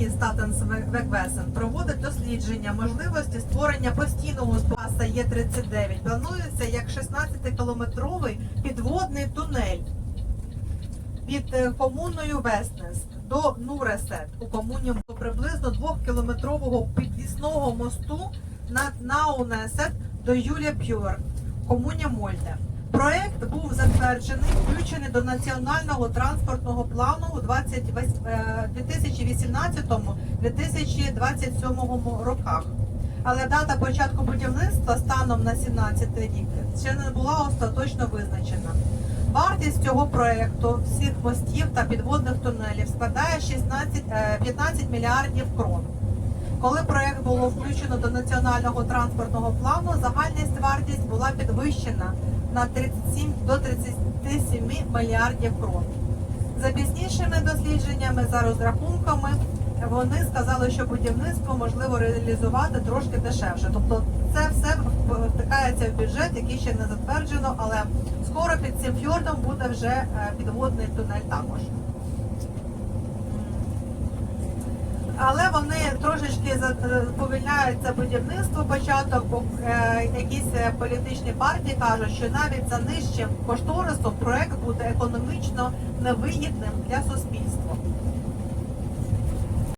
компанії Statens Веквесен проводить дослідження можливості створення постійного спаса Є39. Планується як 16-кілометровий підводний тунель під е, комуною Веснес до Нуресет у комуні до приблизно 2-кілометрового підвісного мосту над Наунесет до Юлія П'юр, комуня Мольде. Проект був затверджений, включений до національного транспортного плану у е, 2018-2027 роках. Але дата початку будівництва станом на 17 рік ще не була остаточно визначена. Вартість цього проекту всіх мостів та підводних тунелів складає 16, е, 15 мільярдів крон. Коли проект було включено до національного транспортного плану, загальність вартість була підвищена на 37 до 37 мільярдів крон. За пізнішими дослідженнями за розрахунками, вони сказали, що будівництво можливо реалізувати трошки дешевше. Тобто це все втикається в бюджет, який ще не затверджено, але скоро під цим фьордом буде вже е, підводний тунель також. Але вони трошечки за- е, будівництво початок, бо е, якісь е, політичні партії кажуть, що навіть за нижчим кошторисом проект буде економічно невигідним для суспільства.